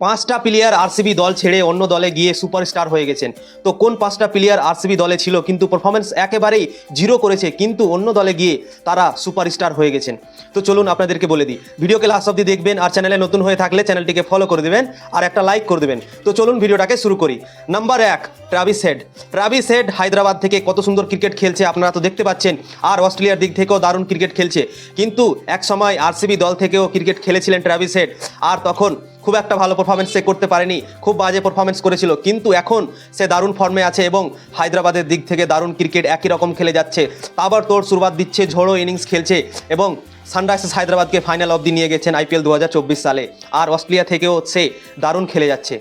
পাঁচটা player RCB দল ছেড়ে অন্য দলে গিয়ে সুপারস্টার হয়ে গেছেন। তো কোন পাঁচটা প্লেয়ার আরসিবি দলে ছিল? কিন্তু পারফরমেন্স একেবারেই জিরো করেছে, কিন্তু অন্য দলে গিয়ে তারা সুপারস্টার হয়ে গেছেন। তো চলুন আপনাদেরকে বলে দিই, ভিডিওকে লাস্ট অব্দি দেখবেন আর চ্যানেলে নতুন হয়ে থাকলে চ্যানেলটিকে ফলো করে দেবেন আর একটা লাইক করে দেবেন। তো চলুন ভিডিওটাকে শুরু করি। নাম্বার এক Travis Head Travis Head Hyderabad থেকে কত সুন্দর ক্রিকেট খেলছে আপনারা তো দেখতে পাচ্ছেন আর অস্ট্রেলিয়ার দিক থেকেও দারুণ ক্রিকেট খেলছে। কিন্তু এক সময় আরসিবি দল থেকেও ক্রিকেট খেলেছিলেন ট্রাভিস হেড আর তখন খুব একটা ভালো পারফরমেন্স সে করতে পারেনি, খুব বাজে পারফরমেন্স করেছিল। কিন্তু এখন সে দারুণ ফর্মে আছে এবং হায়দ্রাবাদের দিক থেকে দারুণ ক্রিকেট একই রকম খেলে যাচ্ছে। আবার তোর শুরুয়াত দিচ্ছে, ঝোড়ো ইনিংস খেলছে এবং সানরাইজার্স হায়দ্রাবাদকে ফাইনাল অবধি নিয়ে গেছেন আইপিএল দু হাজার চব্বিশ সালে। আর অস্ট্রেলিয়া থেকেও সে দারুণ খেলে যাচ্ছে।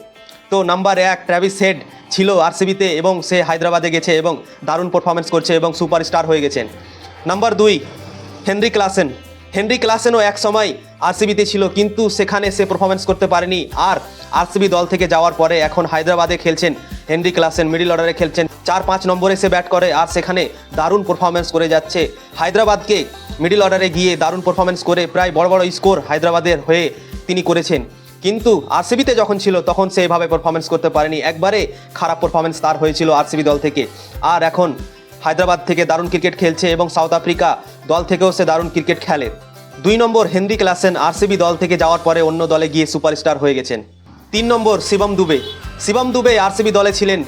তো নাম্বার এক ট্র্যাভিস হেড ছিল আরসিবিতে এবং সে হায়দ্রাবাদে গেছে এবং দারুণ পারফরমেন্স করছে এবং সুপারস্টার হয়ে গেছেন। নাম্বার দুই হেনরি ক্লাসেন হেনরি ক্লাসেনও এক সময় আরসিবিতে ছিল, কিন্তু সেখানে সে পারফরমেন্স করতে পারেনি। আর আরসিবি দল থেকে যাওয়ার পরে এখন হায়দ্রাবাদে খেলছেন। হেনরি ক্লাসেন মিডিল অর্ডারে খেলছেন। চার পাঁচ নম্বরে সে ব্যাট করে, আর সেখানে দারুণ পারফরমেন্স করে যাচ্ছে। হায়দ্রাবাদকে মিডিল অর্ডারে গিয়ে দারুণ পারফরমেন্স করে প্রায় বড় বড় স্কোর হায়দ্রাবাদের হয়ে তিনি করেছেন। কিন্তু আরসিবিতে যখন ছিল, তখন সে এভাবে পারফরমেন্স করতে পারেনি। একবারে খারাপ পারফরমেন্স তার হয়েছিল আরসিবি দল থেকে। আর এখন হায়দ্রাবাদ থেকে দারুণ ক্রিকেট খেলছে এবং সাউথ আফ্রিকা দল থেকেও সে দারুণ ক্রিকেট খেলে। দুই নম্বর হেনরি ক্লাসেন আরসিবি দল থেকে যাওয়ার পরে অন্য দলে গিয়ে সুপারস্টার হয়ে গেছেন। তিন নম্বর শিবম দুবে। শিবম দুবে আরসিবি দলে ছিলেন।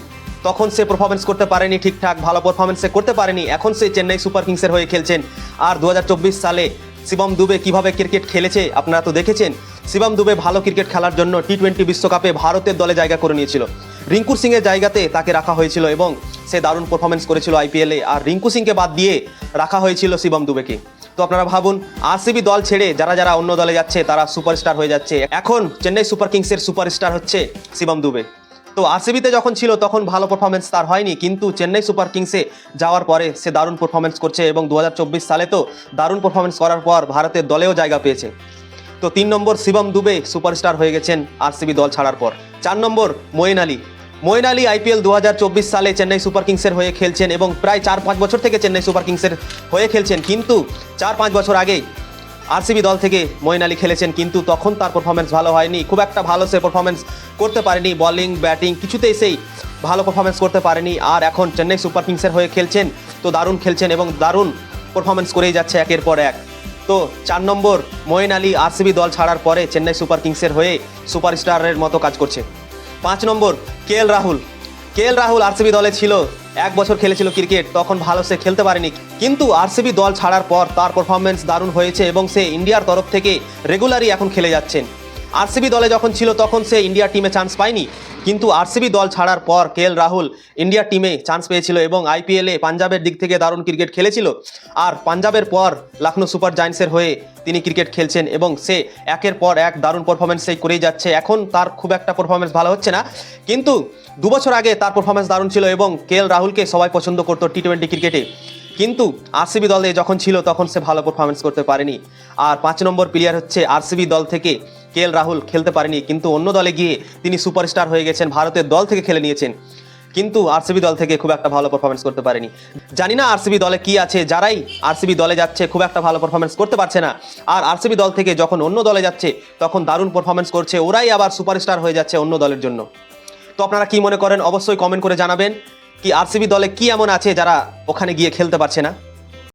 তখন সে পারফরমেন্স করতে পারেনি ঠিকঠাক, ভালো পারফরমেন্স সে করতে পারেনি। এখন সে চেন্নাই সুপার কিংসের হয়ে খেলছেন। আর দু হাজার চব্বিশ সালে শিবম দুবে কীভাবে ক্রিকেট খেলেছে আপনারা তো দেখেছেন। শিবম দুবে ভালো ক্রিকেট খেলার জন্য টি টোয়েন্টি বিশ্বকাপে ভারতের দলে জায়গা করে নিয়েছিল। রিঙ্কুর সিংয়ের জায়গাতে তাকে রাখা হয়েছিল এবং সে দারুণ পারফরমেন্স করেছিল আইপিএলে আর রিঙ্কু সিংকে বাদ দিয়ে রাখা হয়েছিল শিবম দুবেকে। তো আপনারা ভাবুন আরসিবি দল ছেড়ে যারা যারা অন্য দলে যাচ্ছে, তারা সুপারস্টার হয়ে যাচ্ছে। এখন চেন্নাই সুপার কিংসের সুপারস্টার হচ্ছে শিবম দুবে। তো আরসিবিতে যখন ছিল, তখন ভালো পারফরমেন্স তার হয়নি, কিন্তু চেন্নাই সুপার কিংসে যাওয়ার পরে সে দারুণ পারফরমেন্স করছে এবং দু হাজার চব্বিশ সালে তো দারুণ পারফরমেন্স করার পর ভারতের দলেও জায়গা পেয়েছে। তো তিন নম্বর শিবম দুবে সুপারস্টার হয়ে গেছেন আরসিবি দল ছাড়ার পর। চার নম্বর মোয়েন আলী। মোয়েন আলী আইপিএল দু হাজার চব্বিশ সালে চেন্নাই সুপার কিংসের হয়ে খেলছেন এবং প্রায় চার পাঁচ বছর থেকে চেন্নাই সুপার কিংসের হয়ে খেলছেন। কিন্তু চার পাঁচ বছর আগে আরসিবি দল থেকে মঈন আলী খেলেছেন, কিন্তু তখন তার পারফরমেন্স ভালো হয়নি। খুব একটা ভালো সে পারফরমেন্স করতে পারেনি। বলিং ব্যাটিং কিছুতেই সেই ভালো পারফরমেন্স করতে পারেনি। আর এখন চেন্নাই সুপার কিংসের হয়ে খেলছেন, তো দারুণ খেলছেন এবং দারুণ পারফরমেন্স করেই যাচ্ছে একের পর এক। তো চার নম্বর মঈন আলী আরসিবি দল ছাড়ার পরে চেন্নাই সুপার কিংসের হয়ে সুপারস্টারের মতো কাজ করছে। পাঁচ নম্বর, K L Rahul. K L Rahul RCB দলে ছিল, এক বছর খেলেছিল ক্রিকেট, তখন ভালো সে খেলতে পারেনি। কিন্তু আরসিবি দল ছাড়ার পর তার পারফরমেন্স দারুণ হয়েছে এবং সে ইন্ডিয়ার তরফ থেকে রেগুলারই এখন খেলে যাচ্ছেন। আরসিবি দলে যখন ছিল তখন সে ইন্ডিয়া টিমে চান্স পায়নি। কিন্তু আরসিবি দল ছাড়ার পর কেএল রাহুল ইন্ডিয়া টিমে চান্স পেয়েছিল এবং আইপিএলে পাঞ্জাবের দিক থেকে দারুণ ক্রিকেট খেলেছিল। আর পাঞ্জাবের পর লখনৌ সুপার জায়ান্টসের হয়ে তিনি ক্রিকেট খেলছেন এবং সে একের পর এক দারুণ পারফরমেন্স সেই করেই যাচ্ছে। এখন তার খুব একটা পারফরমেন্স ভালো হচ্ছে না। কিন্তু দু বছর আগে তার পারফরমেন্স দারুণ ছিল এবং কে রাহুলকে সবাই পছন্দ করতো টি টোয়েন্টি ক্রিকেটে কিন্তু আরসিবি দলে যখন ছিল তখন সে ভালো পারফরমেন্স করতে পারেনি। আর পাঁচ নম্বর প্লেয়ার হচ্ছে আরসিবি দল থেকে কে রাহুল খেলতে পারেনি, কিন্তু অন্য দলে গিয়ে তিনি সুপারস্টার হয়ে গেছেন, ভারতের দল থেকে খেলে নিয়েছেন। কিন্তু আরসিবি দল থেকে খুব একটা ভালো পারফরমেন্স করতে পারেনি। জানি না আরসিবি দলে কি আছে, যারাই আরসিবি দলে যাচ্ছে খুব একটা ভালো পারফরমেন্স করতে পারছে না। আর আরসিবি দল থেকে যখন অন্য দলে যাচ্ছে, তখন দারুণ পারফরমেন্স করছে, ওরাই আবার সুপারস্টার হয়ে যাচ্ছে অন্য দলের জন্য। তো আপনারা কি মনে করেন, অবশ্যই কমেন্ট করে জানাবেন, কি আরসিবি দলে কি এমন আছে যারা ওখানে গিয়ে খেলতে পারছে না?